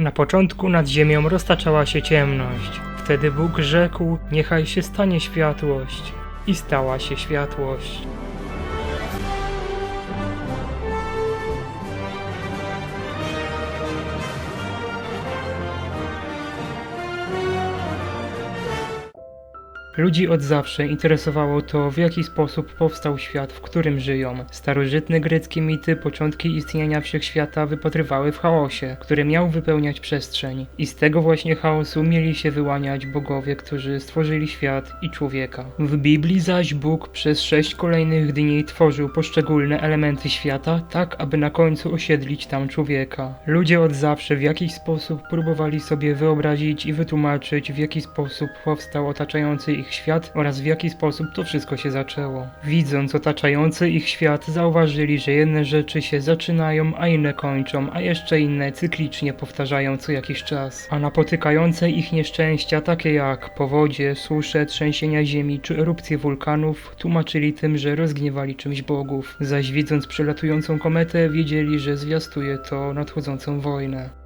Na początku nad ziemią roztaczała się ciemność. Wtedy Bóg rzekł: Niechaj się stanie światłość. I stała się światłość. Ludzi od zawsze interesowało to, w jaki sposób powstał świat, w którym żyją. Starożytne greckie mity początki istnienia wszechświata wypatrywały w chaosie, który miał wypełniać przestrzeń. I z tego właśnie chaosu mieli się wyłaniać bogowie, którzy stworzyli świat i człowieka. W Biblii zaś Bóg przez sześć kolejnych dni tworzył poszczególne elementy świata, tak aby na końcu osiedlić tam człowieka. Ludzie od zawsze w jakiś sposób próbowali sobie wyobrazić i wytłumaczyć, w jaki sposób powstał otaczający ich świat oraz w jaki sposób to wszystko się zaczęło. Widząc otaczający ich świat, zauważyli, że jedne rzeczy się zaczynają, a inne kończą, a jeszcze inne cyklicznie powtarzają co jakiś czas. A napotykające ich nieszczęścia, takie jak powodzie, susze, trzęsienia ziemi czy erupcje wulkanów, tłumaczyli tym, że rozgniewali czymś bogów. Zaś widząc przelatującą kometę, wiedzieli, że zwiastuje to nadchodzącą wojnę.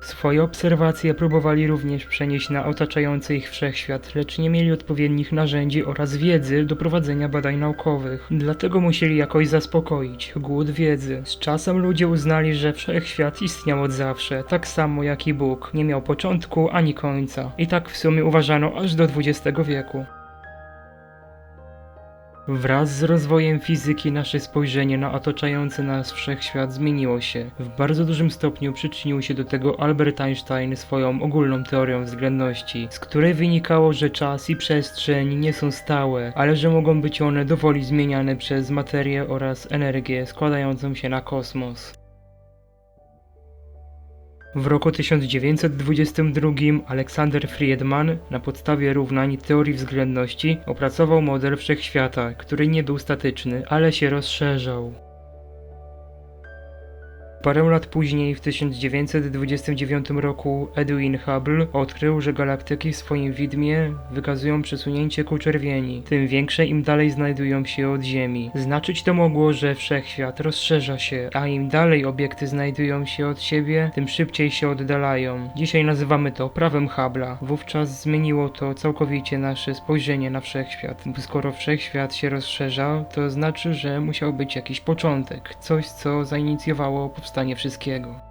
Swoje obserwacje próbowali również przenieść na otaczający ich wszechświat, lecz nie mieli odpowiednich narzędzi oraz wiedzy do prowadzenia badań naukowych. Dlatego musieli jakoś zaspokoić głód wiedzy. Z czasem ludzie uznali, że wszechświat istniał od zawsze, tak samo jak i Bóg. Nie miał początku ani końca. I tak w sumie uważano aż do XX wieku. Wraz z rozwojem fizyki nasze spojrzenie na otaczający nas wszechświat zmieniło się. W bardzo dużym stopniu przyczynił się do tego Albert Einstein swoją ogólną teorią względności, z której wynikało, że czas i przestrzeń nie są stałe, ale że mogą być one dowoli zmieniane przez materię oraz energię składającą się na kosmos. W roku 1922 Aleksander Friedman na podstawie równań teorii względności opracował model wszechświata, który nie był statyczny, ale się rozszerzał. Parę lat później, w 1929 roku, Edwin Hubble odkrył, że galaktyki w swoim widmie wykazują przesunięcie ku czerwieni, tym większe im dalej znajdują się od Ziemi. Znaczyć to mogło, że wszechświat rozszerza się, a im dalej obiekty znajdują się od siebie, tym szybciej się oddalają. Dzisiaj nazywamy to prawem Hubble'a. Wówczas zmieniło to całkowicie nasze spojrzenie na wszechświat. Skoro wszechświat się rozszerza, to znaczy, że musiał być jakiś początek, coś co zainicjowało powstanie wszystkiego.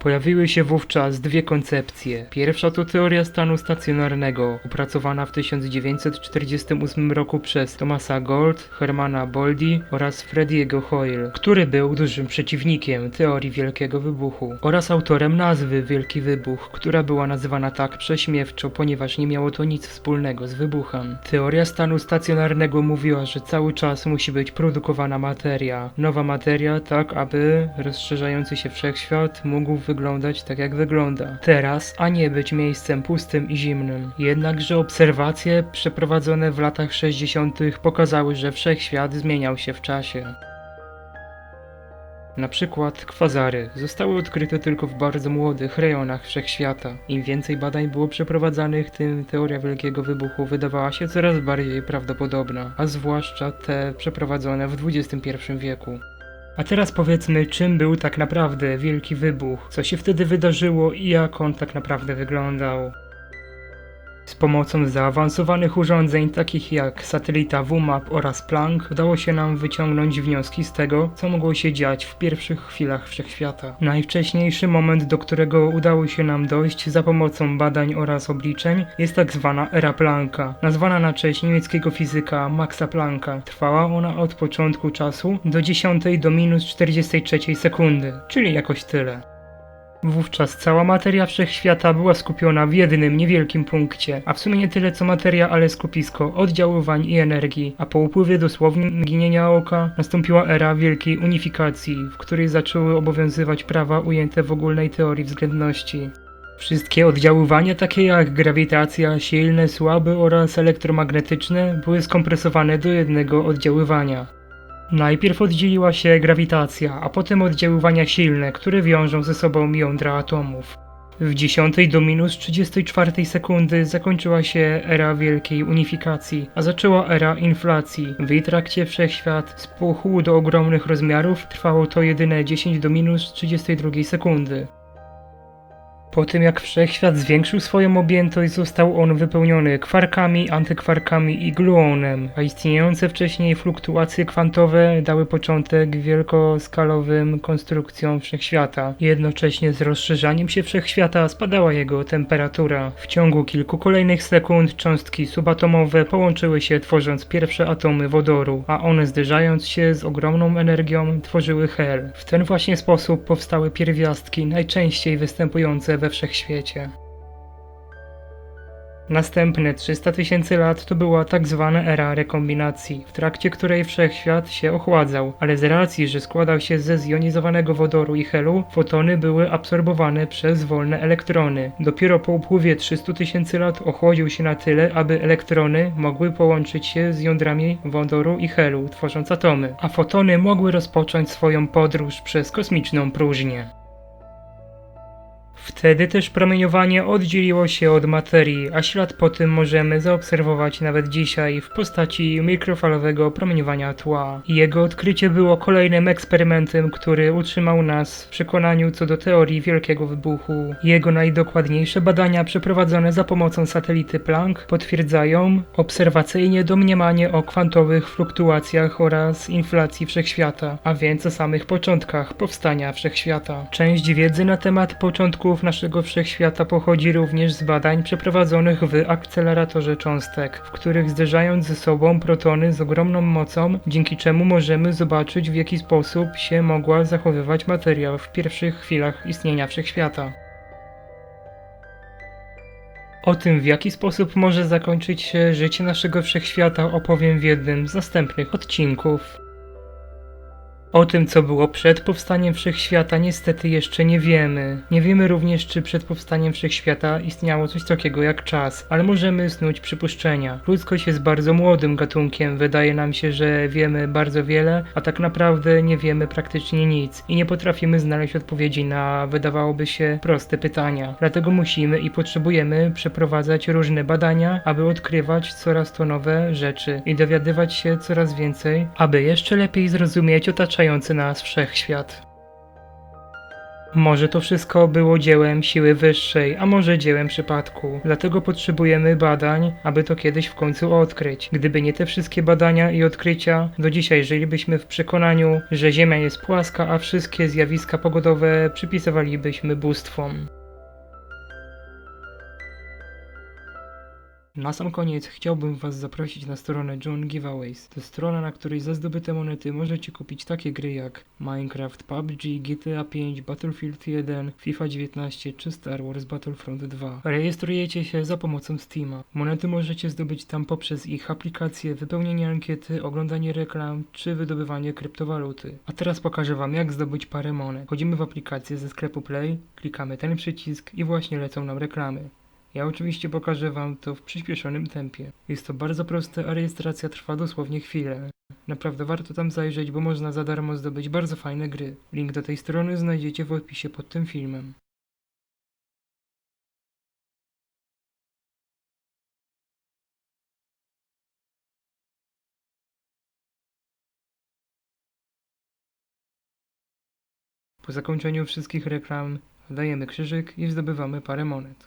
Pojawiły się wówczas dwie koncepcje. Pierwsza to teoria stanu stacjonarnego, opracowana w 1948 roku przez Thomasa Gold, Hermana Boldi oraz Frediego Hoyle, który był dużym przeciwnikiem teorii Wielkiego Wybuchu oraz autorem nazwy Wielki Wybuch, która była nazywana tak prześmiewczo, ponieważ nie miało to nic wspólnego z wybuchem. Teoria stanu stacjonarnego mówiła, że cały czas musi być produkowana materia, nowa materia, tak aby rozszerzający się wszechświat mógł wyglądać tak jak wygląda teraz, a nie być miejscem pustym i zimnym. Jednakże obserwacje przeprowadzone w latach 60. pokazały, że wszechświat zmieniał się w czasie. Na przykład kwazary zostały odkryte tylko w bardzo młodych rejonach wszechświata. Im więcej badań było przeprowadzanych, tym teoria Wielkiego Wybuchu wydawała się coraz bardziej prawdopodobna, a zwłaszcza te przeprowadzone w XXI wieku. A teraz powiedzmy, czym był tak naprawdę Wielki Wybuch, co się wtedy wydarzyło i jak on tak naprawdę wyglądał. Z pomocą zaawansowanych urządzeń takich jak satelita WMAP oraz Planck udało się nam wyciągnąć wnioski z tego, co mogło się dziać w pierwszych chwilach wszechświata. Najwcześniejszy moment, do którego udało się nam dojść za pomocą badań oraz obliczeń jest tak zwana era Plancka, nazwana na cześć niemieckiego fizyka Maxa Plancka. Trwała ona od początku czasu do 10 do minus 43 sekundy, czyli jakoś tyle. Wówczas cała materia wszechświata była skupiona w jednym niewielkim punkcie, a w sumie nie tyle co materia, ale skupisko oddziaływań i energii, a po upływie dosłownie mgnienia oka nastąpiła era wielkiej unifikacji, w której zaczęły obowiązywać prawa ujęte w ogólnej teorii względności. Wszystkie oddziaływania takie jak grawitacja, silne, słabe oraz elektromagnetyczne były skompresowane do jednego oddziaływania. Najpierw oddzieliła się grawitacja, a potem oddziaływania silne, które wiążą ze sobą jądra atomów. W 10 do minus 34 sekundy zakończyła się era wielkiej unifikacji, a zaczęła era inflacji. W jej trakcie wszechświat spuchł do ogromnych rozmiarów, trwało to jedyne 10 do minus 32 sekundy. Po tym jak wszechświat zwiększył swoją objętość, został on wypełniony kwarkami, antykwarkami i gluonem, a istniejące wcześniej fluktuacje kwantowe dały początek wielkoskalowym konstrukcjom wszechświata. Jednocześnie z rozszerzaniem się wszechświata spadała jego temperatura. W ciągu kilku kolejnych sekund cząstki subatomowe połączyły się tworząc pierwsze atomy wodoru, a one zderzając się z ogromną energią tworzyły hel. W ten właśnie sposób powstały pierwiastki najczęściej występujące we wszechświecie. Następne 300 tysięcy lat to była tak zwana era rekombinacji, w trakcie której wszechświat się ochładzał, ale z racji, że składał się ze zjonizowanego wodoru i helu, fotony były absorbowane przez wolne elektrony. Dopiero po upływie 300 tysięcy lat ochłodził się na tyle, aby elektrony mogły połączyć się z jądrami wodoru i helu, tworząc atomy, a fotony mogły rozpocząć swoją podróż przez kosmiczną próżnię. Wtedy też promieniowanie oddzieliło się od materii, a ślad po tym możemy zaobserwować nawet dzisiaj w postaci mikrofalowego promieniowania tła. Jego odkrycie było kolejnym eksperymentem, który utrzymał nas w przekonaniu co do teorii Wielkiego Wybuchu. Jego najdokładniejsze badania przeprowadzone za pomocą satelity Planck potwierdzają obserwacyjnie domniemanie o kwantowych fluktuacjach oraz inflacji wszechświata, a więc o samych początkach powstania wszechświata. Część wiedzy na temat początków naszego wszechświata pochodzi również z badań przeprowadzonych w akceleratorze cząstek, w których zderzając ze sobą protony z ogromną mocą, dzięki czemu możemy zobaczyć w jaki sposób się mogła zachowywać materia w pierwszych chwilach istnienia wszechświata. O tym, w jaki sposób może zakończyć się życie naszego wszechświata, opowiem w jednym z następnych odcinków. O tym, co było przed powstaniem wszechświata, niestety jeszcze nie wiemy. Nie wiemy również, czy przed powstaniem wszechświata istniało coś takiego jak czas, ale możemy snuć przypuszczenia. Ludzkość jest bardzo młodym gatunkiem, wydaje nam się, że wiemy bardzo wiele, a tak naprawdę nie wiemy praktycznie nic i nie potrafimy znaleźć odpowiedzi na wydawałoby się proste pytania. Dlatego musimy i potrzebujemy przeprowadzać różne badania, aby odkrywać coraz to nowe rzeczy i dowiadywać się coraz więcej, aby jeszcze lepiej zrozumieć otaczający nas wszechświat. Może to wszystko było dziełem siły wyższej, a może dziełem przypadku. Dlatego potrzebujemy badań, aby to kiedyś w końcu odkryć. Gdyby nie te wszystkie badania i odkrycia, do dzisiaj żylibyśmy w przekonaniu, że Ziemia jest płaska, a wszystkie zjawiska pogodowe przypisywalibyśmy bóstwom. Na sam koniec chciałbym Was zaprosić na stronę John Giveaways. To strona, na której za zdobyte monety możecie kupić takie gry jak Minecraft, PUBG, GTA 5, Battlefield 1, FIFA 19 czy Star Wars Battlefront 2. Rejestrujecie się za pomocą Steama. Monety możecie zdobyć tam poprzez ich aplikacje, wypełnienie ankiety, oglądanie reklam czy wydobywanie kryptowaluty. A teraz pokażę Wam jak zdobyć parę monet. Wchodzimy w aplikację ze sklepu Play, klikamy ten przycisk i właśnie lecą nam reklamy. Ja oczywiście pokażę Wam to w przyspieszonym tempie. Jest to bardzo proste, a rejestracja trwa dosłownie chwilę. Naprawdę warto tam zajrzeć, bo można za darmo zdobyć bardzo fajne gry. Link do tej strony znajdziecie w opisie pod tym filmem. Po zakończeniu wszystkich reklam dajemy krzyżyk i zdobywamy parę monet.